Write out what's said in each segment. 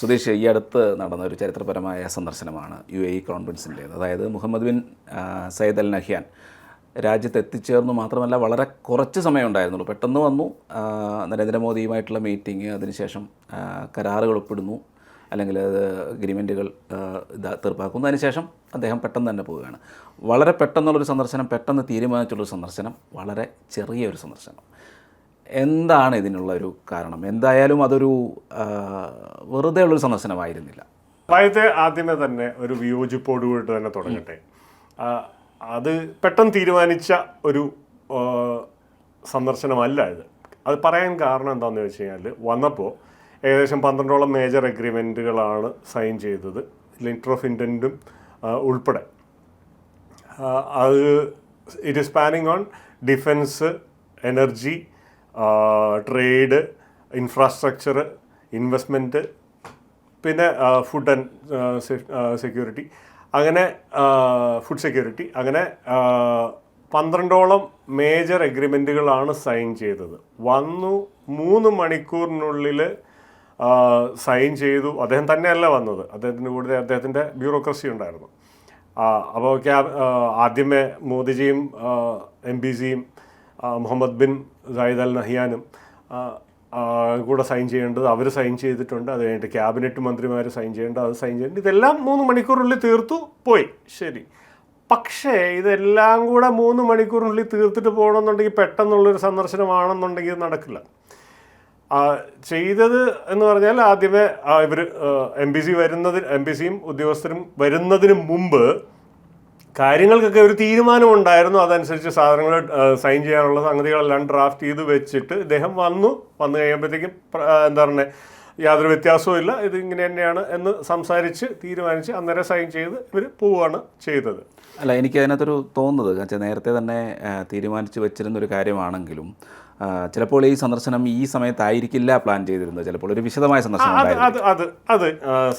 സുധീഷ് ഈ അടുത്ത് നടന്ന ഒരു ചരിത്രപരമായ സന്ദർശനമാണ് യു എ ഇ കോൺഫറൻസിന്റേത്. അതായത് Mohammed bin Sayyid Al Nahyan രാജ്യത്ത് എത്തിച്ചേർന്നു മാത്രമല്ല വളരെ കുറച്ച് സമയം ഉണ്ടായിരുന്നുള്ളൂ പെട്ടെന്ന് വന്നു. നരേന്ദ്രമോദിയുമായിട്ടുള്ള മീറ്റിംഗ് അതിനുശേഷം കരാറുകൾ ഒപ്പിടുന്നു. അല്ലെങ്കിൽ അഗ്രിമെന്റുകൾ തീർപ്പാക്കുന്നു. അതിനുശേഷം അദ്ദേഹം പെട്ടെന്ന് തന്നെ പോവുകയാണ്. വളരെ പെട്ടെന്നുള്ളൊരു സന്ദർശനം പെട്ടെന്ന് തീരുമാനിച്ചുള്ളൊരു സന്ദർശനം വളരെ ചെറിയ ഒരു സന്ദർശനം. എന്താണ് ഇതിനുള്ള ഒരു കാരണം? എന്തായാലും അതൊരു വെറുതെ ഉള്ളൊരു സന്ദർശനമായിരുന്നില്ല. ആദ്യത്തെ ആദ്യമേ തന്നെ ഒരു വിയോജിപ്പോടുകൂടി തന്നെ തുടങ്ങട്ടെ. അത് പെട്ടെന്ന് തീരുമാനിച്ച ഒരു സന്ദർശനമല്ല ഇത്. അത് പറയാൻ കാരണം എന്താണെന്ന് വെച്ച് കഴിഞ്ഞാൽ വന്നപ്പോൾ ഏകദേശം പന്ത്രണ്ടോളം മേജർ അഗ്രിമെന്റുകളാണ് സൈൻ ചെയ്തത്. ലെറ്റർ ഓഫ് ഇന്റന്റും ഉൾപ്പെടെ. അത് it is spanning on defence energy trade infrastructure investment പിന്നെ ഫുഡ് ആൻഡ് സെക്യൂരിറ്റി അങ്ങനെ ഫുഡ് സെക്യൂരിറ്റി അങ്ങനെ പന്ത്രണ്ടോളം മേജർ എഗ്രിമെന്റുകളാണ് സൈൻ ചെയ്തത്. വന്നു മൂന്ന് മണിക്കൂറിനുള്ളിൽ സൈൻ ചെയ്തു. അദ്ദേഹം തന്നെയല്ല വന്നത്. അദ്ദേഹത്തിന്റെ കൂടെ അദ്ദേഹത്തിന്റെ ബ്യൂറോക്രസി ഉണ്ടായിരുന്നു. അപ്പോൾ ക്യാബ് ആദ്യമേ മോദിജിയും എം പി സിയും മുഹമ്മദ് ബിൻ സായിദ് അൽ നഹിയാനും കൂടെ സൈൻ ചെയ്യേണ്ടത് അവർ സൈൻ ചെയ്തിട്ടുണ്ട്. അത് കഴിഞ്ഞിട്ട് ക്യാബിനറ്റ് മന്ത്രിമാർ സൈൻ ചെയ്യേണ്ടത് അത് സൈൻ ചെയ്യേണ്ടത് ഇതെല്ലാം മൂന്ന് മണിക്കൂറിനുള്ളിൽ തീർത്തു പോയി. ശരി. പക്ഷേ ഇതെല്ലാം കൂടെ മൂന്ന് മണിക്കൂറിനുള്ളിൽ തീർത്തിട്ട് പോകണമെന്നുണ്ടെങ്കിൽ പെട്ടെന്നുള്ളൊരു സന്ദർശനമാണെന്നുണ്ടെങ്കിൽ നടക്കില്ല. ചെയ്തത് എന്ന് പറഞ്ഞാൽ ആദ്യമേ ഇവർ എം ബി സി വരുന്നതിന് എം ബി സിയും ഉദ്യോഗസ്ഥരും വരുന്നതിന് മുമ്പ് കാര്യങ്ങൾക്കൊക്കെ ഒരു തീരുമാനം ഉണ്ടായിരുന്നു. അതനുസരിച്ച് സാധനങ്ങൾ സൈൻ ചെയ്യാനുള്ള സംഗതികളെല്ലാം ഡ്രാഫ്റ്റ് ചെയ്ത് വെച്ചിട്ട് ഇദ്ദേഹം വന്നു. വന്നു കഴിയുമ്പോഴത്തേക്കും എന്താ പറയുക യാതൊരു വ്യത്യാസവും ഇല്ല. ഇത് ഇങ്ങനെ തന്നെയാണ് എന്ന് സംസാരിച്ച് തീരുമാനിച്ച് അന്നേരം സൈൻ ചെയ്ത് ഇവർ പോവുകയാണ് ചെയ്തത്. അല്ല എനിക്ക് അതിനകത്തൊരു തോന്നുന്നത് വെച്ചാൽ നേരത്തെ തന്നെ തീരുമാനിച്ച് തീരുമാനിച്ചു വെച്ചിരുന്ന ഒരു കാര്യമാണെങ്കിലും ചിലപ്പോൾ ഈ സന്ദർശനം ഈ സമയത്തായിരിക്കില്ല പ്ലാൻ ചെയ്തിരുന്നത്. ചിലപ്പോൾ ഒരു വിശദമായ സന്ദർശനം അത് അത് അത്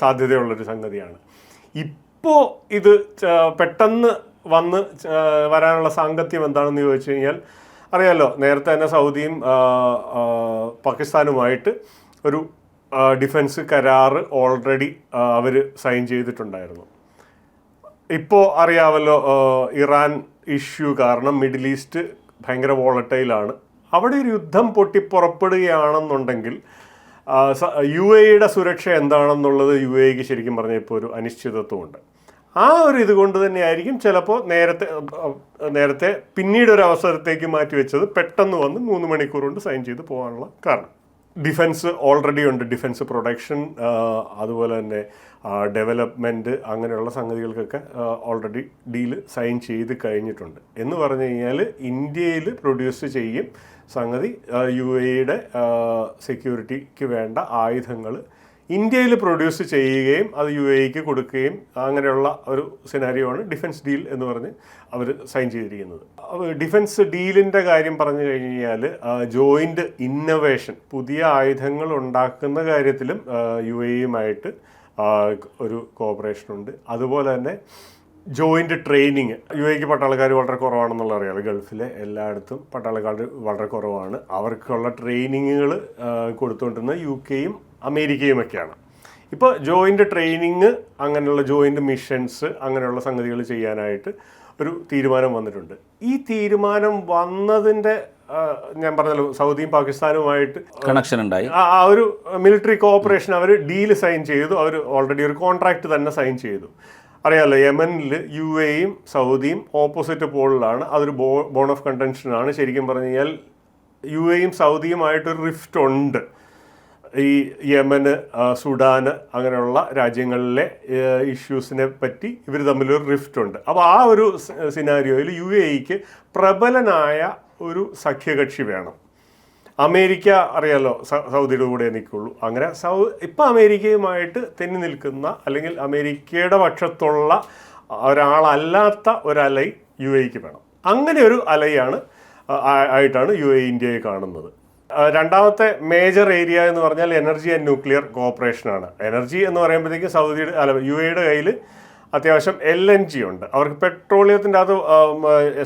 സാധ്യതയുള്ളൊരു സംഗതിയാണ്. ഇപ്പോൾ ഇത് പെട്ടെന്ന് വന്ന് വരാനുള്ള സാങ്കത്യം എന്താണെന്ന് ചോദിച്ചു കഴിഞ്ഞാൽ അറിയാലോ നേരത്തെ തന്നെ സൗദിയും പാകിസ്ഥാനുമായിട്ട് ഒരു ഡിഫൻസ് കരാറ് ഓൾറെഡി അവർ സൈൻ ചെയ്തിട്ടുണ്ടായിരുന്നു. ഇപ്പോൾ അറിയാമല്ലോ ഇറാൻ ഇഷ്യൂ കാരണം മിഡിൽ ഈസ്റ്റ് ഭയങ്കര വോളട്ടൈലാണ് അവിടെ ഒരു യുദ്ധം പൊട്ടിപ്പുറപ്പെടുകയാണെന്നുണ്ടെങ്കിൽ യു എയുടെ സുരക്ഷ എന്താണെന്നുള്ളത് യു എക്ക് ശരിക്കും പറഞ്ഞാൽ ഇപ്പോൾ ഒരു അനിശ്ചിതത്വമുണ്ട്. ആ ഒരു ഇതുകൊണ്ട് തന്നെയായിരിക്കും ചിലപ്പോൾ നേരത്തെ നേരത്തെ പിന്നീട് ഒരു അവസരത്തേക്ക് മാറ്റി വെച്ചത് പെട്ടെന്ന് വന്ന് മൂന്ന് മണിക്കൂർ കൊണ്ട് സൈൻ ചെയ്ത് പോകാനുള്ള കാരണം. ഡിഫൻസ് ഓൾറെഡി ഉണ്ട്. ഡിഫൻസ് പ്രൊഡക്ഷൻ അതുപോലെ തന്നെ ഡെവലപ്മെന്റ് അങ്ങനെയുള്ള സംഗതികൾക്കൊക്കെ ഓൾറെഡി ഡീൽ സൈൻ ചെയ്ത് കഴിഞ്ഞിട്ടുണ്ട്. എന്ന് പറഞ്ഞു കഴിഞ്ഞാൽ ഇന്ത്യയിൽ പ്രൊഡ്യൂസ് ചെയ്യും സംഗതി യു എയുടെ സെക്യൂരിറ്റിക്ക് വേണ്ട ആയുധങ്ങൾ ഇന്ത്യയിൽ പ്രൊഡ്യൂസ് ചെയ്യുകയും അത് യു എക്ക് കൊടുക്കുകയും അങ്ങനെയുള്ള ഒരു സിനാരിയോ ആണ് ഡിഫൻസ് ഡീൽ എന്ന് പറഞ്ഞ് അവർ സൈൻ ചെയ്തിരിക്കുന്നത്. ഡിഫൻസ് ഡീലിന്റെ കാര്യം പറഞ്ഞു കഴിഞ്ഞാൽ ജോയിന്റ് ഇന്നൊവേഷൻ പുതിയ ആയുധങ്ങൾ ഉണ്ടാക്കുന്ന കാര്യത്തിലും യു എയുമായിട്ട് ഒരു കോപ്പറേഷൻ ഉണ്ട്. അതുപോലെ തന്നെ ജോയിന്റ് ട്രെയിനിങ് യു എക്ക് പട്ടാളക്കാർ വളരെ കുറവാണെന്നുള്ള അറിയാം. ഗൾഫിലെ എല്ലായിടത്തും പട്ടാളക്കാർ വളരെ കുറവാണ്. അവർക്കുള്ള ട്രെയിനിങ്ങുകൾ കൊടുത്തുകൊണ്ടിരുന്ന യു കെയും അമേരിക്കയും ഒക്കെയാണ് ഇപ്പോൾ ജോയിന്റ് ട്രെയിനിങ് അങ്ങനെയുള്ള ജോയിന്റ് മിഷൻസ് അങ്ങനെയുള്ള സംഗതികൾ ചെയ്യാനായിട്ട് ഒരു തീരുമാനം വന്നിട്ടുണ്ട്. ഈ തീരുമാനം വന്നതിന്റെ ഞാൻ പറഞ്ഞല്ലോ സൗദിയും പാകിസ്ഥാനുമായിട്ട് കണക്ഷൻ ഉണ്ടായി. ആ ആ ഒരു മിലിറ്ററി കോഓപ്പറേഷൻ അവർ ഡീൽ സൈൻ ചെയ്തു. അവർ ഓൾറെഡി ഒരു കോൺട്രാക്ട് തന്നെ സൈൻ ചെയ്തു. അറിയാമല്ലോ യമനിൽ യു എയും സൗദിയും ഓപ്പോസിറ്റ് പോളിലാണ്. അതൊരു ബോ ബോൺ ഓഫ് കണ്ടൻഷനാണ് ശരിക്കും പറഞ്ഞു കഴിഞ്ഞാൽ യു എയും സൗദിയുമായിട്ടൊരു റിഫ്റ്റ് ഉണ്ട്. ഈ യമന് സുഡാന് അങ്ങനെയുള്ള രാജ്യങ്ങളിലെ ഇഷ്യൂസിനെ പറ്റി ഇവർ തമ്മിലൊരു റിഫ്റ്റ് ഉണ്ട്. അപ്പോൾ ആ ഒരു സിനാരിയോയിൽ യു എക്ക് പ്രബലനായ ഒരു സഖ്യകക്ഷി വേണം. അമേരിക്ക അറിയാലോ സൗദിയുടെ കൂടെ നിൽക്കുള്ളൂ അങ്ങനെ സൗ ഇപ്പം അമേരിക്കയുമായിട്ട് തെന്നി നിൽക്കുന്ന അല്ലെങ്കിൽ അമേരിക്കയുടെ പക്ഷത്തുള്ള ഒരാളല്ലാത്ത ഒരലൈ യു എക്ക് വേണം. അങ്ങനെ ഒരു അലയാണ് ആയിട്ടാണ് യു എ ഇന്ത്യയെ കാണുന്നത്. രണ്ടാമത്തെ മേജർ ഏരിയ എന്ന് പറഞ്ഞാൽ എനർജി ആൻഡ് ന്യൂക്ലിയർ കോപ്പറേഷൻ ആണ്. എനർജി എന്ന് പറയുമ്പോഴത്തേക്കും സൗദിയുടെ അല്ല യു എയുടെ കയ്യിൽ അത്യാവശ്യം എൽ എൻ ജി ഉണ്ട്. അവർക്ക് പെട്രോളിയത്തിന്റെ അത്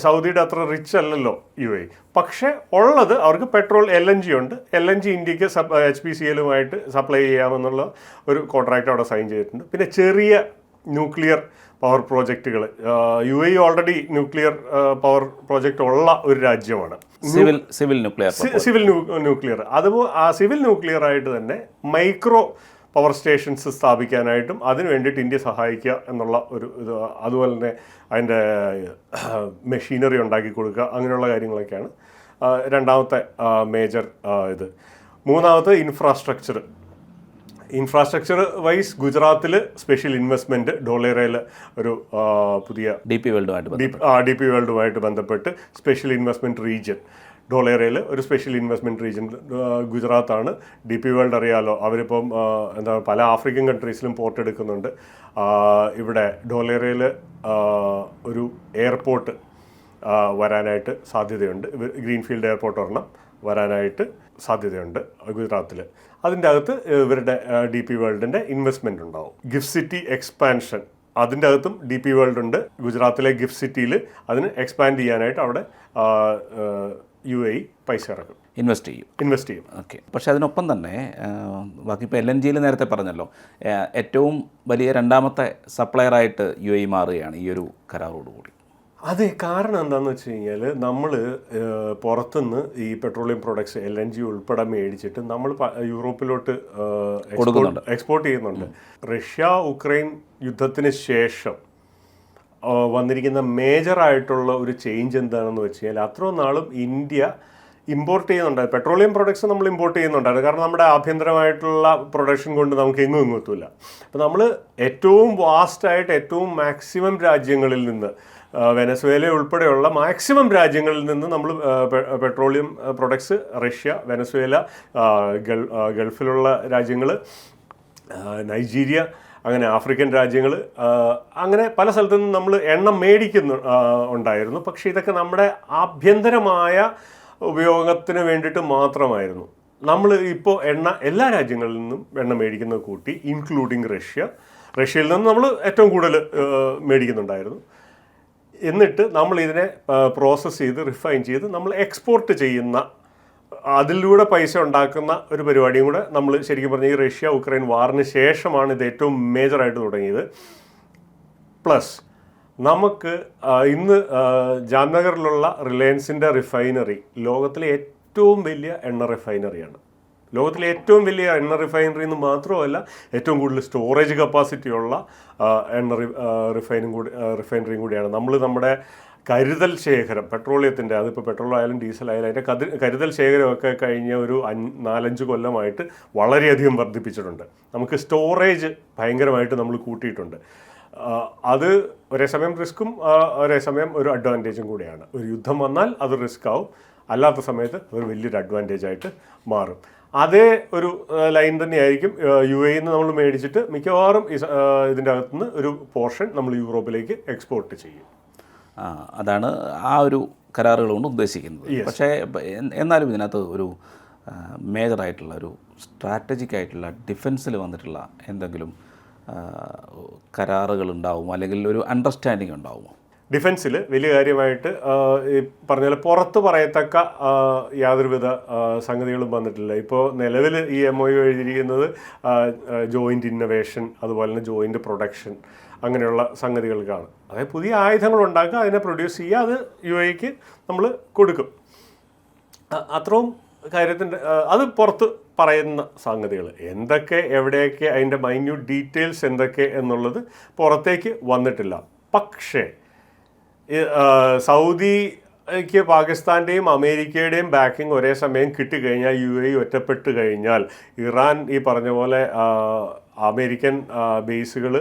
സൗദിയുടെ അത്ര റിച്ച് അല്ലല്ലോ യു എ പക്ഷേ ഉള്ളത് അവർക്ക് പെട്രോൾ എൽ എൻ ജി ഉണ്ട്. എൽ എൻ ജി ഇന്ത്യയ്ക്ക് സപ് എച്ച് പി സി എല്ലുമായിട്ട് സപ്ലൈ ചെയ്യാമെന്നുള്ള ഒരു കോൺട്രാക്റ്റ് അവിടെ സൈൻ ചെയ്തിട്ടുണ്ട്. പിന്നെ ചെറിയ ന്യൂക്ലിയർ പവർ പ്രോജക്റ്റുകൾ U A already nuclear power project ഉള്ള ഒരു രാജ്യമാണ്. സിവിൽ സിവിൽ ന്യൂക്ലിയർ സിവിൽ ന്യൂ- ന്യൂക്ലിയർ അതുപോലെ ആ സിവിൽ ന്യൂക്ലിയർ ആയിട്ട് തന്നെ മൈക്രോ പവർ സ്റ്റേഷൻസ് സ്ഥാപിക്കാനായിട്ടും അതിനു വേണ്ടിയിട്ട് ഇന്ത്യ സഹായിക്കുക എന്നുള്ള ഒരു ഇത് അതുപോലെ തന്നെ അതിന്റെ മെഷീനറി ഉണ്ടാക്കി കൊടുക്കുക അങ്ങനെയുള്ള കാര്യങ്ങളൊക്കെയാണ് രണ്ടാമത്തെ മേജർ ഇത്. മൂന്നാമത്തെ ഇൻഫ്രാസ്ട്രക്ചർ ഇൻഫ്രാസ്ട്രക്ചർ വൈസ് ഗുജറാത്തിൽ സ്പെഷ്യൽ ഇൻവെസ്റ്റ്മെന്റ് ഡോളേറയിൽ ഒരു പുതിയ ഡി പി വേൾഡുമായിട്ട് ഡി ആ ഡി പി വേൾഡുമായിട്ട് ബന്ധപ്പെട്ട് സ്പെഷ്യൽ ഇൻവെസ്റ്റ്മെന്റ് റീജിയൻ ഡോളേറയിൽ ഒരു സ്പെഷ്യൽ ഇൻവെസ്റ്റ്മെന്റ് റീജിയൻ ഗുജറാത്താണ്. ഡി പി വേൾഡ് അറിയാലോ അവരിപ്പം എന്താ പല ആഫ്രിക്കൻ കൺട്രീസിലും പോർട്ട് എടുക്കുന്നുണ്ട്. ഇവിടെ ഡോളേറയിൽ ഒരു എയർപോർട്ട് വരാനായിട്ട് സാധ്യതയുണ്ട്. ഗ്രീൻഫീൽഡ് എയർപോർട്ട് ഒരെണ്ണം വരാനായിട്ട് സാധ്യതയുണ്ട് ഗുജറാത്തിൽ അതിന്റെ അകത്ത് ഇവരുടെ ഡി പി വേൾഡിന്റെ ഇൻവെസ്റ്റ്മെന്റ് ഉണ്ടാവും. ഗിഫ്റ്റ് സിറ്റി എക്സ്പാൻഷൻ അതിന്റെ അകത്തും ഡി പി വേൾഡ് ഉണ്ട്. ഗുജറാത്തിലെ ഗിഫ്റ്റ് സിറ്റിയിൽ അതിന് എക്സ്പാൻഡ് ചെയ്യാനായിട്ട് അവിടെ യു എ പൈസ ഇറക്കും. ഇൻവെസ്റ്റ് ചെയ്യും. ഇൻവെസ്റ്റ് ചെയ്യും. ഓക്കെ പക്ഷെ അതിനൊപ്പം തന്നെ ബാക്കി ഇപ്പോൾ എൽ എൻ ജിയിൽ നേരത്തെ പറഞ്ഞല്ലോ ഏറ്റവും വലിയ രണ്ടാമത്തെ സപ്ലയറായിട്ട് യു എ മാറുകയാണ് ഈ ഒരു കരാറോടുകൂടി. അതെ കാരണം എന്താണെന്ന് വെച്ച് കഴിഞ്ഞാൽ നമ്മൾ പുറത്തുനിന്ന് ഈ petroleum products L N G ഉൾപ്പെടെ മേടിച്ചിട്ട് നമ്മൾ യൂറോപ്പിലോട്ട് എക്സ്പോർട്ട് ചെയ്യുന്നുണ്ട്. റഷ്യ ഉക്രൈൻ യുദ്ധത്തിന് ശേഷം വന്നിരിക്കുന്ന മേജർ ആയിട്ടുള്ള ഒരു ചേഞ്ച് എന്താണെന്ന് വെച്ച് കഴിഞ്ഞാൽ അത്രയും നാളും ഇന്ത്യ ഇമ്പോർട്ട് ചെയ്യുന്നുണ്ട്. പെട്രോളിയം പ്രൊഡക്ട്സ് നമ്മൾ ഇമ്പോർട്ട് ചെയ്യുന്നുണ്ടായിരുന്നു. കാരണം നമ്മുടെ ആഭ്യന്തരമായിട്ടുള്ള പ്രൊഡക്ഷൻ കൊണ്ട് നമുക്ക് എങ്ങും എങ്ങും എത്തൂല. അപ്പോൾ നമ്മൾ ഏറ്റവും വാസ്റ്റായിട്ട് ഏറ്റവും മാക്സിമം രാജ്യങ്ങളിൽ നിന്ന് വെനസ്വേല ഉൾപ്പെടെയുള്ള മാക്സിമം രാജ്യങ്ങളിൽ നിന്ന് നമ്മൾ petroleum products Russia Venezuela Gulf- ഗൾഫിലുള്ള രാജ്യങ്ങൾ നൈജീരിയ അങ്ങനെ ആഫ്രിക്കൻ രാജ്യങ്ങൾ അങ്ങനെ പല സ്ഥലത്തു നിന്നും നമ്മൾ എണ്ണ മേടിക്കുന്നു ഉണ്ടായിരുന്നു. പക്ഷേ ഇതൊക്കെ നമ്മുടെ ആഭ്യന്തരമായ ഉപയോഗത്തിന് വേണ്ടിയിട്ട് മാത്രമായിരുന്നു. നമ്മൾ ഇപ്പോൾ എണ്ണ എല്ലാ രാജ്യങ്ങളിൽ നിന്നും എണ്ണ മേടിക്കുന്നത് കൂട്ടി ഇൻക്ലൂഡിങ് റഷ്യ റഷ്യയിൽ നിന്ന് നമ്മൾ ഏറ്റവും കൂടുതൽ മേടിക്കുന്നുണ്ടായിരുന്നു. എന്നിട്ട് നമ്മൾ ഇതിനെ പ്രോസസ്സ് ചെയ്ത് റിഫൈൻ ചെയ്ത് നമ്മൾ എക്സ്പോർട്ട് ചെയ്യുന്ന അതിലൂടെ പൈസ ഉണ്ടാക്കുന്ന ഒരു പരിപാടിയും കൂടെ നമ്മൾ ശരിക്കും പറഞ്ഞാൽ ഈ റഷ്യ ഉക്രൈൻ വാറിന് ശേഷമാണ് ഇത് ഏറ്റവും മേജറായിട്ട് തുടങ്ങിയത്. പ്ലസ് നമുക്ക് ഇന്ന് ജാംനഗറിലുള്ള റിലയൻസിന്റെ റിഫൈനറി ലോകത്തിലെ ഏറ്റവും വലിയ എണ്ണ റിഫൈനറിയാണ് ലോകത്തിലെ ഏറ്റവും വലിയ എണ്ണ റിഫൈനറി എന്ന് മാത്രമല്ല ഏറ്റവും കൂടുതൽ സ്റ്റോറേജ് കപ്പാസിറ്റി ഉള്ള എണ്ണ റിഫൈനും കൂടി റിഫൈനറിയും കൂടിയാണ്. നമ്മൾ നമ്മുടെ കരുതൽ ശേഖരം പെട്രോളിയത്തിന്റെ അതിപ്പോൾ പെട്രോൾ ആയാലും ഡീസൽ ആയാലും അതിന്റെ കതി കരുതൽ ശേഖരമൊക്കെ കഴിഞ്ഞ ഒരു നാലഞ്ച് കൊല്ലമായിട്ട് വളരെയധികം വർദ്ധിപ്പിച്ചിട്ടുണ്ട്. നമുക്ക് സ്റ്റോറേജ് ഭയങ്കരമായിട്ട് നമ്മൾ കൂട്ടിയിട്ടുണ്ട്. അത് ഒരേ സമയം റിസ്ക്കും ഒരേ സമയം ഒരു അഡ്വാന്റേജും കൂടിയാണ്. ഒരു യുദ്ധം വന്നാൽ അത് റിസ്ക് ആവും. അല്ലാത്ത സമയത്ത് ഒരു വലിയൊരു അഡ്വാന്റേജ് ആയിട്ട് മാറും. അതേ ഒരു ലൈൻ തന്നെയായിരിക്കും യു എയിൽ നിന്ന് നമ്മൾ മേടിച്ചിട്ട് മിക്കവാറും ഇതിന്റെ അകത്തുനിന്ന് ഒരു പോർഷൻ നമ്മൾ യൂറോപ്പിലേക്ക് എക്സ്പോർട്ട് ചെയ്യും. അതാണ് ആ ഒരു കരാറുകൾ കൊണ്ട് ഉദ്ദേശിക്കുന്നത്. പക്ഷേ എന്നാലും ഇതിനകത്ത് ഒരു മേജറായിട്ടുള്ള ഒരു സ്ട്രാറ്റജിക് ആയിട്ടുള്ള ഡിഫൻസിൽ വന്നിട്ടുള്ള എന്തെങ്കിലും കരാറുകൾ ഉണ്ടാവുമോ? അല്ലെങ്കിൽ ഒരു അണ്ടർസ്റ്റാൻഡിങ് ഉണ്ടാവുമോ? ഡിഫൻസിൽ വലിയ കാര്യമായിട്ട് ഈ പറഞ്ഞ പോലെ പുറത്ത് പറയത്തക്ക യാതൊരുവിധ സംഗതികളും വന്നിട്ടില്ല. ഇപ്പോൾ നിലവിൽ ഈ എം ഒ യു എഴുതിയിരിക്കുന്നത് ജോയിന്റ് ഇന്നവേഷൻ അതുപോലെ തന്നെ ജോയിന്റ് പ്രൊഡക്ഷൻ അങ്ങനെയുള്ള സംഗതികൾക്കാണ് അതായത് പുതിയ ആയുധങ്ങൾ ഉണ്ടാക്കുക അതിനെ പ്രൊഡ്യൂസ് ചെയ്യുക അത് യു എക്ക് നമ്മൾ കൊടുക്കും. അത്രയും കാര്യത്തിന്റെ അത് പുറത്ത് പറയുന്ന സംഗതികൾ എന്തൊക്കെ എവിടെയൊക്കെ അതിന്റെ മൈന്യൂട്ട് ഡീറ്റെയിൽസ് എന്തൊക്കെ എന്നുള്ളത് പുറത്തേക്ക് വന്നിട്ടില്ല. പക്ഷേ സൗദിക്ക് പാകിസ്ഥാന്റെയും അമേരിക്കയുടെയും ബാക്കിംഗ് ഒരേ സമയം കിട്ടിക്കഴിഞ്ഞാൽ യു എ ഒറ്റപ്പെട്ട് കഴിഞ്ഞാൽ ഇറാൻ ഈ പറഞ്ഞ പോലെ അമേരിക്കൻ ബേസുകൾ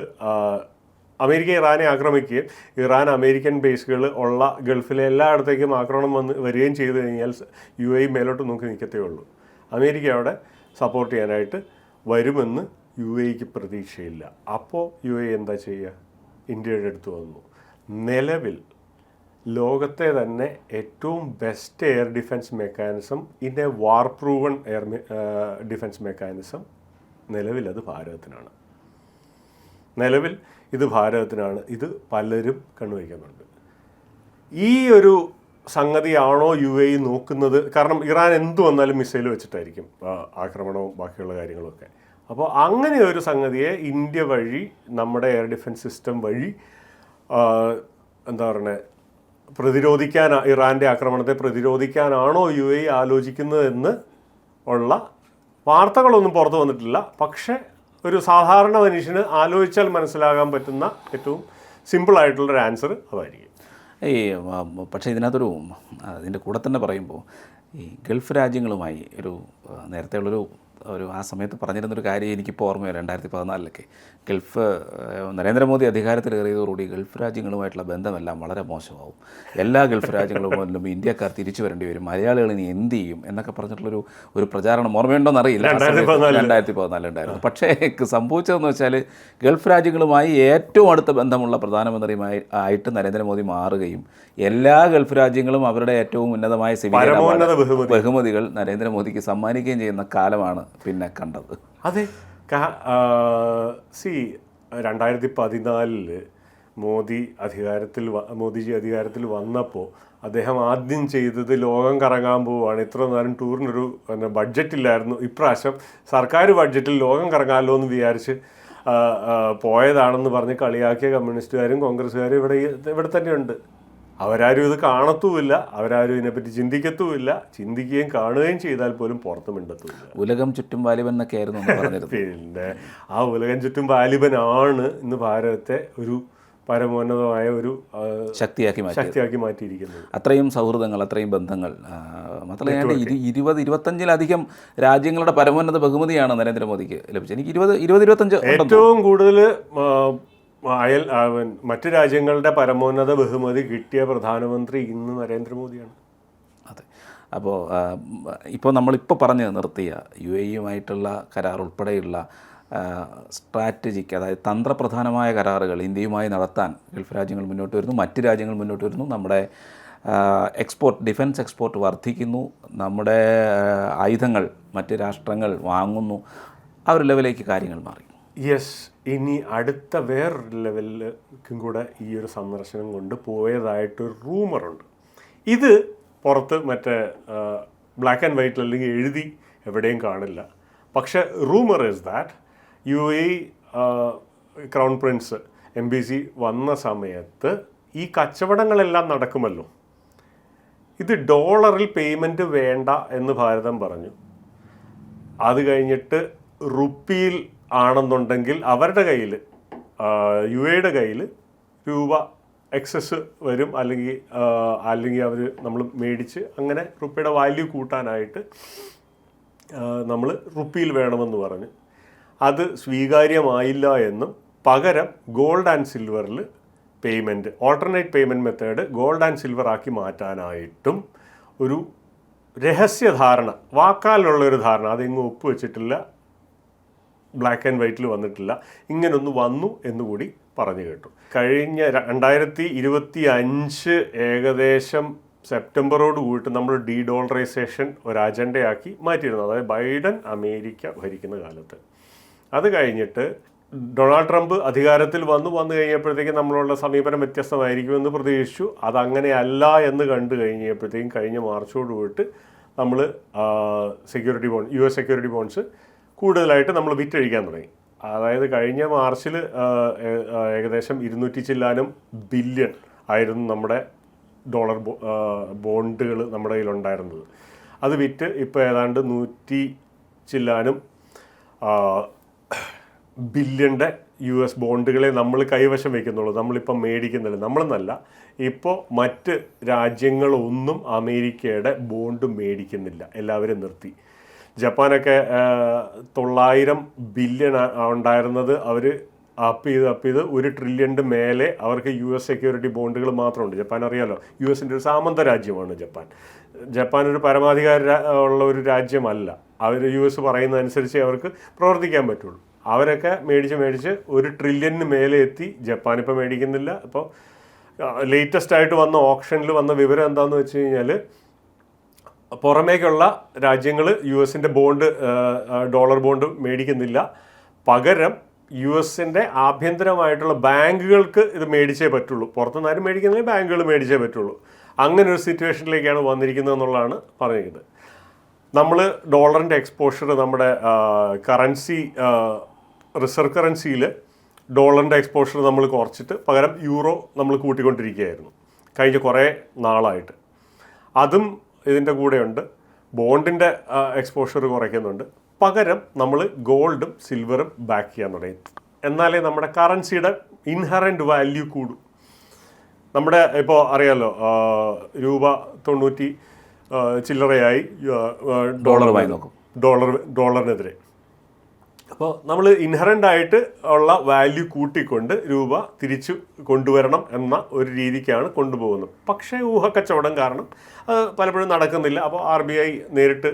അമേരിക്ക ഇറാനെ ആക്രമിക്കുകയും ഇറാൻ അമേരിക്കൻ ബേസുകൾ ഉള്ള ഗൾഫിലെ എല്ലായിടത്തേക്കും ആക്രമണം വന്ന് വരികയും ചെയ്തു കഴിഞ്ഞാൽ യു എ മേലോട്ട് നോക്കി നിൽക്കത്തേ ഉള്ളൂ അമേരിക്ക അവിടെ സപ്പോർട്ട് ചെയ്യാനായിട്ട് വരുമെന്ന് യു എക്ക് പ്രതീക്ഷയില്ല. അപ്പോൾ യു എ എന്താ ചെയ്യുക? ഇന്ത്യയുടെ അടുത്ത് വന്നു. നിലവിൽ ലോകത്തെ തന്നെ ഏറ്റവും best air defence mechanism in a war proven air defence mechanism നിലവിൽ അത് ഭാരതത്തിനാണ്. നിലവിൽ ഇത് ഭാരതത്തിനാണ്. ഇത് പലരും കണ്ണുവയ്ക്കുന്നുണ്ട് ഈ ഒരു സംഗതിയാണോ യു എ നോക്കുന്നത്? കാരണം ഇറാൻ എന്ത് വന്നാലും മിസൈൽ വെച്ചിട്ടായിരിക്കും ആക്രമണവും ബാക്കിയുള്ള കാര്യങ്ങളൊക്കെ അപ്പോൾ അങ്ങനെ ഒരു സംഗതിയെ ഇന്ത്യ വഴി നമ്മുടെ എയർ ഡിഫൻസ് സിസ്റ്റം വഴി എന്താ പറയുന്നത് പ്രതിരോധിക്കാൻ ഇറാന്റെ ആക്രമണത്തെ പ്രതിരോധിക്കാനാണോ യു എ ആലോചിക്കുന്നതെന്ന് ഉള്ള വാർത്തകളൊന്നും പുറത്തു വന്നിട്ടില്ല. പക്ഷേ ഒരു സാധാരണ മനുഷ്യന് ആലോചിച്ചാൽ മനസ്സിലാകാൻ പറ്റുന്ന ഏറ്റവും സിമ്പിളായിട്ടുള്ളൊരു ആൻസർ അതായിരിക്കും. ഈ പക്ഷേ ഇതിനകത്തൊരു അതിന്റെ കൂടെ തന്നെ പറയുമ്പോൾ ഈ ഗൾഫ് രാജ്യങ്ങളുമായി ഒരു നേരത്തെയുള്ളൊരു ഒരു ആ സമയത്ത് പറഞ്ഞിരുന്നൊരു കാര്യം എനിക്കിപ്പോൾ ഓർമ്മയില്ല രണ്ടായിരത്തി പതിനാലിലൊക്കെ ഗൾഫ് നരേന്ദ്രമോദി അധികാരത്തിൽ കയറിയതോടുകൂടി ഗൾഫ് രാജ്യങ്ങളുമായിട്ടുള്ള ബന്ധമെല്ലാം വളരെ മോശമാവും. എല്ലാ ഗൾഫ് രാജ്യങ്ങളും ഇന്ത്യക്കാർ തിരിച്ചു വരേണ്ടി വരും. മലയാളികൾ ഇനി എന്ത് ചെയ്യും എന്നൊക്കെ പറഞ്ഞിട്ടുള്ളൊരു ഒരു പ്രചാരണം ഓർമ്മയുണ്ടോ അറിയില്ല. രണ്ടായിരത്തി പതിനാലുണ്ടായിരുന്നു പക്ഷേ സംഭവിച്ചതെന്ന് വെച്ചാൽ ഗൾഫ് രാജ്യങ്ങളുമായി ഏറ്റവും അടുത്ത ബന്ധമുള്ള പ്രധാനമന്ത്രിയുമായി ആയിട്ട് നരേന്ദ്രമോദി മാറുകയും എല്ലാ ഗൾഫ് രാജ്യങ്ങളും അവരുടെ ഏറ്റവും ഉന്നതമായ സിവിൽ ബഹുമതികൾ നരേന്ദ്രമോദിക്ക് സമ്മാനിക്കുകയും ചെയ്യുന്ന കാലമാണ് പിന്നെ കണ്ടത്. അതെ. സി രണ്ടായിരത്തി പതിനാലിൽ മോദി അധികാരത്തിൽ മോദിജി അധികാരത്തിൽ വന്നപ്പോൾ അദ്ദേഹം ആദ്യം ചെയ്തത് ലോകം കറങ്ങാൻ പോവുകയാണ് ഇത്ര നേരം ടൂറിനൊരു ബഡ്ജറ്റ് ഇല്ലായിരുന്നു ഇപ്രാവശ്യം സർക്കാർ ബഡ്ജറ്റിൽ ലോകം കറങ്ങാമല്ലോ എന്ന് വിചാരിച്ച് പോയതാണെന്ന് പറഞ്ഞ് കളിയാക്കിയ കമ്മ്യൂണിസ്റ്റുകാരും കോൺഗ്രസ്സുകാരും ഇവിടെ ഇവിടെ തന്നെയുണ്ട്. അവരാരും ഇത് കാണത്തുമില്ല അവരാരും ഇതിനെപ്പറ്റി ചിന്തിക്കത്തുമില്ല. ചിന്തിക്കുകയും കാണുകയും ചെയ്താൽ പോലും പുറത്ത് മിണ്ടത്തുമില്ല. ഉലകം ചുറ്റും വാലിബൻ എന്നൊക്കെ ആയിരുന്നു പിന്നെ ആ ഉലകം ചുറ്റും വാലിബനാണ് ഇന്ന് ഭാരതത്തെ ഒരു പരമോന്നതമായ ഒരു ശക്തിയാക്കി മാറ്റി ശക്തിയാക്കി മാറ്റിയിരിക്കുന്നത്. അത്രയും സൗഹൃദങ്ങൾ അത്രയും ബന്ധങ്ങൾ മാത്രമല്ല ഞാൻ ഇരു ഇരുപത് ഇരുപത്തഞ്ചിലധികം രാജ്യങ്ങളുടെ പരമോന്നത ബഹുമതിയാണ് നരേന്ദ്രമോദിക്ക് ലഭിച്ചത്. എനിക്ക് ഇരുപത് ഇരുപത് ഇരുപത്തഞ്ച് ഏറ്റവും കൂടുതൽ അയൽ മറ്റ് രാജ്യങ്ങളുടെ പരമോന്നത ബഹുമതി കിട്ടിയ പ്രധാനമന്ത്രി ഇന്ന് നരേന്ദ്രമോദിയാണ്. അതെ. അപ്പോൾ ഇപ്പോൾ നമ്മളിപ്പോൾ പറഞ്ഞ് നിർത്തിയ യു എ യുമായിട്ടുള്ള കരാർ ഉൾപ്പെടെയുള്ള സ്ട്രാറ്റജിക്ക് അതായത് തന്ത്രപ്രധാനമായ കരാറുകൾ ഇന്ത്യയുമായി നടത്താൻ ഗൾഫ് രാജ്യങ്ങൾ മുന്നോട്ട് വരുന്നു മറ്റ് രാജ്യങ്ങൾ മുന്നോട്ട് വരുന്നു നമ്മുടെ എക്സ്പോർട്ട് ഡിഫൻസ് എക്സ്പോർട്ട് വർദ്ധിക്കുന്നു നമ്മുടെ ആയുധങ്ങൾ മറ്റ് രാഷ്ട്രങ്ങൾ വാങ്ങുന്നു ആ ഒരു ലെവലിലേക്ക് കാര്യങ്ങൾ മാറി. യെസ് ഇനി അടുത്ത വേറൊരു ലെവലിലേക്കും കൂടെ ഈ ഒരു സന്ദർശനം കൊണ്ട് പോയതായിട്ടൊരു റൂമറുണ്ട് ഇത് പുറത്ത് മറ്റേ ബ്ലാക്ക് ആൻഡ് വൈറ്റിൽ അല്ലെങ്കിൽ എഴുതി എവിടെയും കാണില്ല. പക്ഷെ rumour is that U A crown prince M B C വന്ന സമയത്ത് ഈ കച്ചവടങ്ങളെല്ലാം നടക്കുമല്ലോ. ഇത് ഡോളറിൽ പേയ്മെന്റ് വേണ്ട എന്ന് ഭാരതം പറഞ്ഞു. അത് കഴിഞ്ഞിട്ട് റുപ്പിയിൽ ആണെന്നുണ്ടെങ്കിൽ അവരുടെ കയ്യിൽ യു എയുടെ കയ്യിൽ രൂപ എക്സസ് വരും. അല്ലെങ്കിൽ അല്ലെങ്കിൽ അവർ നമ്മൾ മേടിച്ച് അങ്ങനെ റുപ്പിയുടെ വാല്യൂ കൂട്ടാനായിട്ട് നമ്മൾ റുപ്പിയിൽ വേണമെന്ന് പറഞ്ഞു അത് സ്വീകാര്യമായില്ല എന്നും പകരം gold and സിൽവറിൽ payment alternate payment method gold and silver ആക്കി മാറ്റാനായിട്ടും ഒരു രഹസ്യധാരണ വാക്കാലുള്ള ഒരു ധാരണ അതെങ്ങും ഒപ്പുവെച്ചിട്ടില്ല. ബ്ലാക്ക് ആൻഡ് വൈറ്റിൽ വന്നിട്ടില്ല. ഇങ്ങനൊന്ന് വന്നു എന്നുകൂടി പറഞ്ഞു കേട്ടു. കഴിഞ്ഞ രണ്ടായിരത്തി ഇരുപത്തി അഞ്ച് ഏകദേശം സെപ്റ്റംബറോട് കൂടിയിട്ട് നമ്മൾ ഡി ഡോളറൈസേഷൻ ഒരു അജണ്ടയാക്കി മാറ്റിയിരുന്നു. അതായത് ബൈഡൻ അമേരിക്ക ഭരിക്കുന്ന കാലത്ത്. അത് കഴിഞ്ഞിട്ട് ഡൊണാൾഡ് ട്രംപ് അധികാരത്തിൽ വന്നു. വന്നു കഴിഞ്ഞപ്പോഴത്തേക്കും നമ്മളുള്ള സമീപനം വ്യത്യസ്തമായിരിക്കുമെന്ന് പ്രതീക്ഷിച്ചു. അതങ്ങനെയല്ല എന്ന് കണ്ടു കഴിഞ്ഞപ്പോഴത്തേക്കും കഴിഞ്ഞ മാർച്ചോട് കൂടിയിട്ട് നമ്മൾ security bond U S security bonds കൂടുതലായിട്ട് നമ്മൾ വിറ്റഴിക്കാൻ തുടങ്ങി. അതായത് കഴിഞ്ഞ മാർച്ചിൽ ഏകദേശം ഇരുന്നൂറ്റി ചില്ലാനും ബില്യൺ ആയിരുന്നു നമ്മുടെ ഡോളർ ബോണ്ടുകൾ നമ്മുടെ കയ്യിലുണ്ടായിരുന്നത്. അത് വിറ്റ് ഇപ്പോൾ ഏതാണ്ട് നൂറ്റി ചില്ലാനും ബില്യന്റെ യു എസ് ബോണ്ടുകളെ നമ്മൾ കൈവശം വയ്ക്കുന്നുള്ളൂ നമ്മളിപ്പം മേടിക്കുന്നില്ല. നമ്മളെന്നല്ല ഇപ്പോൾ മറ്റ് രാജ്യങ്ങളൊന്നും അമേരിക്കയുടെ ബോണ്ട് മേടിക്കുന്നില്ല. എല്ലാവരും നിർത്തി. ജപ്പാനൊക്കെ തൊള്ളായിരം ബില്യൺ ഉണ്ടായിരുന്നത് അവർ അപ്പ് ചെയ്ത് അപ്പ് ചെയ്ത് ഒരു ട്രില്യന്റെ മേലെ അവർക്ക് യു എസ് സെക്യൂരിറ്റി ബോണ്ടുകൾ മാത്രമുണ്ട്. ജപ്പാൻ അറിയാലോ? യു എസിന്റെ ഒരു സാമന്ത രാജ്യമാണ് ജപ്പാൻ. ജപ്പാൻ ഒരു പരമാധികാര ഉള്ള ഒരു രാജ്യമല്ല. അവർ യു എസ് പറയുന്നതനുസരിച്ച് അവർക്ക് പ്രവർത്തിക്കാൻ പറ്റുള്ളൂ. അവരൊക്കെ മേടിച്ച് മേടിച്ച് ഒരു ട്രില്യണിന് മേലെ എത്തി ജപ്പാൻ ഇപ്പോൾ മേടിക്കുന്നില്ല. അപ്പോൾ ലേറ്റസ്റ്റ് ആയിട്ട് വന്ന ഓപ്ഷനിൽ വന്ന വിവരം എന്താണെന്ന് വെച്ച് കഴിഞ്ഞാൽ പുറമേക്കുള്ള രാജ്യങ്ങൾ യു എസിന്റെ ബോണ്ട് ഡോളർ ബോണ്ട് മേടിക്കുന്നില്ല. പകരം യു എസിന്റെ ആഭ്യന്തരമായിട്ടുള്ള ബാങ്കുകൾക്ക് ഇത് മേടിച്ചേ പറ്റുള്ളൂ. പുറത്തുനിന്ന് ആരും മേടിക്കുന്നില്ല ബാങ്കുകൾ മേടിച്ചേ പറ്റുള്ളൂ. അങ്ങനെ ഒരു സിറ്റുവേഷനിലേക്കാണ് വന്നിരിക്കുന്നത് എന്നുള്ളതാണ് പറഞ്ഞിരിക്കുന്നത്. നമ്മൾ ഡോളറിന്റെ എക്സ്പോഷർ നമ്മുടെ കറൻസി റിസർവ് കറൻസിയിൽ ഡോളറിന്റെ എക്സ്പോഷർ നമ്മൾ കുറച്ചിട്ട് പകരം യൂറോ നമ്മൾ കൂട്ടിക്കൊണ്ടിരിക്കുകയായിരുന്നു. കഴിഞ്ഞ കുറേ നാളായിട്ട്. അതും ഇതിന്റെ കൂടെയുണ്ട്. ബോണ്ടിന്റെ എക്സ്പോഷർ കുറയ്ക്കുന്നുണ്ട്. പകരം നമ്മൾ ഗോൾഡും സിൽവറും ബാക്ക് ചെയ്യാൻ തുടങ്ങി. എന്നാലേ നമ്മുടെ കറൻസിയുടെ ഇൻഹറന്റ് വാല്യൂ കൂടും. നമ്മുടെ ഇപ്പോൾ അറിയാലോ രൂപ തൊണ്ണൂറ്റി ചില്ലറയായി ഡോളർ ആ, ഡോളറുമായി നോക്കും. ഡോളർ ഡോളറിനെതിരെ അപ്പോൾ നമ്മൾ ഇൻഹറന്റ് ആയിട്ട് ഉള്ള വാല്യൂ കൂട്ടിക്കൊണ്ട് രൂപ തിരിച്ചു കൊണ്ടുവരണം എന്ന ഒരു രീതിക്കാണ് കൊണ്ടുപോകുന്നത്. പക്ഷേ ഊഹക്കച്ചവടം കാരണം അത് പലപ്പോഴും നടക്കുന്നില്ല. അപ്പോൾ ആർ ബി ഐ നേരിട്ട്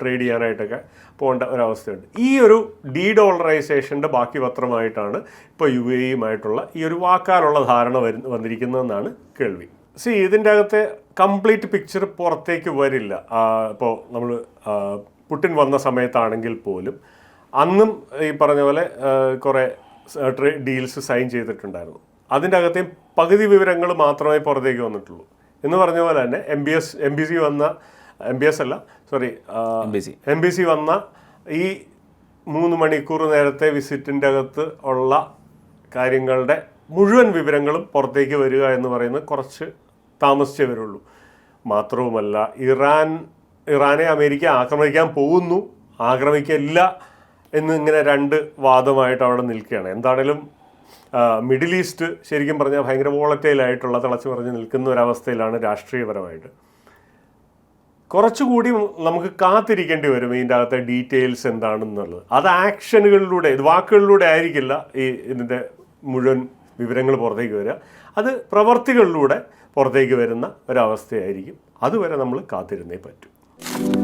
ട്രേഡ് ചെയ്യാനായിട്ടൊക്കെ പോകേണ്ട ഒരവസ്ഥയുണ്ട്. ഈ ഒരു ഡീ ഡോളറൈസേഷന്റെ ബാക്കി പത്രമായിട്ടാണ് ഇപ്പോൾ യു എയുമായിട്ടുള്ള ഈ ഒരു വാക്കാലുള്ള ധാരണ വരു വന്നിരിക്കുന്നതെന്നാണ് കേൾവി. സി ഇതിന്റെ അകത്തെ കംപ്ലീറ്റ് പിക്ചർ പുറത്തേക്ക് വരില്ല. ഇപ്പോൾ നമ്മൾ പുട്ടിൻ വന്ന സമയത്താണെങ്കിൽ പോലും അന്നും ഈ പറഞ്ഞ പോലെ കുറേ ട്രേഡ് ഡീൽസ് സൈൻ ചെയ്തിട്ടുണ്ടായിരുന്നു. അതിന്റെ അകത്തെയും പകുതി വിവരങ്ങൾ മാത്രമേ പുറത്തേക്ക് വന്നിട്ടുള്ളൂ. എന്ന് പറഞ്ഞ പോലെ തന്നെ M B S M B C വന്ന എം ബി എസ് അല്ല സോറി. എം ബി സി വന്ന ഈ മൂന്ന് മണിക്കൂർ നേരത്തെ വിസിറ്റിന്റെ അകത്ത് ഉള്ള കാര്യങ്ങളുടെ മുഴുവൻ വിവരങ്ങളും പുറത്തേക്ക് വരിക എന്ന് പറയുന്നത് കുറച്ച് താമസിച്ചേ വരുള്ളൂ. മാത്രവുമല്ല ഇറാൻ ഇറാനെ അമേരിക്ക ആക്രമിക്കാൻ പോകുന്നു ആക്രമിക്കില്ല എന്നിങ്ങനെ രണ്ട് വാദമായിട്ട് അവിടെ നിൽക്കുകയാണ്. എന്താണേലും മിഡിൽ ഈസ്റ്റ് ശരിക്കും പറഞ്ഞാൽ ഭയങ്കര വോളറ്റൈലായിട്ടുള്ള തിളച്ചു പറഞ്ഞ് നിൽക്കുന്ന ഒരവസ്ഥയിലാണ് രാഷ്ട്രീയപരമായിട്ട്. കുറച്ചുകൂടി നമുക്ക് കാത്തിരിക്കേണ്ടി വരും ഇതിന്റെ അകത്തെ ഡീറ്റെയിൽസ് എന്താണെന്നുള്ളത്. അത് ആക്ഷനുകളിലൂടെ വാക്കുകളിലൂടെ ആയിരിക്കില്ല ഈ ഇതിന്റെ മുഴുവൻ വിവരങ്ങൾ പുറത്തേക്ക് വരിക. അത് പ്രവർത്തികളിലൂടെ പുറത്തേക്ക് വരുന്ന ഒരവസ്ഥയായിരിക്കും. അതുവരെ നമ്മൾ കാത്തിരുന്നേ പറ്റൂ. You.